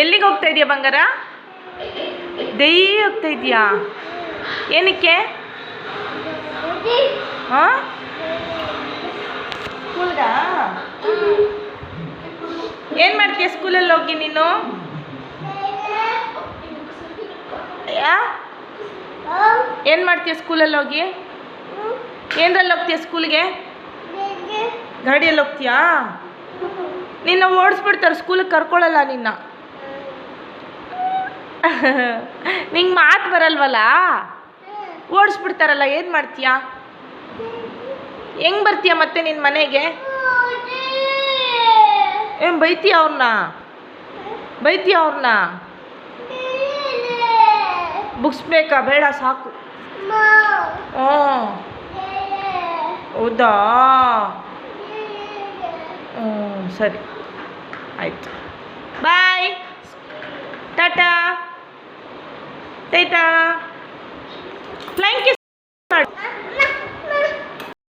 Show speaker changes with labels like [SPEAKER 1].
[SPEAKER 1] ಎಲ್ಲಿಗೆ ಹೋಗ್ತಾ ಇದೆಯಾ ಬಂಗಾರ? ದೈ ಹೋಗ್ತಾ ಇದೆಯಾ? ಏನಕ್ಕೆ? ಹಾಂ ಏನು ಮಾಡ್ತೀಯ ಸ್ಕೂಲಲ್ಲಿ ಹೋಗಿ ನೀನು? ಏನು ಮಾಡ್ತೀಯ ಸ್ಕೂಲಲ್ಲಿ ಹೋಗಿ? ಏನರಲ್ಲಿ ಹೋಗ್ತೀಯ ಸ್ಕೂಲ್ಗೆ? ಗಾಡಿಯಲ್ಲಿ ಹೋಗ್ತೀಯಾ? ನಿನ್ನ ಓಡಿಸ್ಬಿಡ್ತಾರೆ, ಸ್ಕೂಲಿಗೆ ಕರ್ಕೊಳ್ಳಲ್ಲ ನಿನ್ನ. ನಿಂಗೆ ಮಾತು ಬರಲ್ವಲ್ಲ? ಓಡಿಸ್ಬಿಡ್ತಾರಲ್ಲ, ಏನು ಮಾಡ್ತೀಯಾ? ಹೆಂಗ್ ಬರ್ತೀಯ ಮತ್ತೆ ನಿನ್ನ ಮನೆಗೆ? ಏನು ಬೈತೀಯ ಅವ್ರನ್ನ ಬೈತೀಯ ಅವ್ರನ್ನ ಬುಕ್ಸ್ ಬೇಕಾ? ಬೇಡ, ಸಾಕು. ಹ್ಞೂ. ಹೌದಾ? ಹ್ಞೂ, ಸರಿ. ಆಯಿತು. Tata flying kiss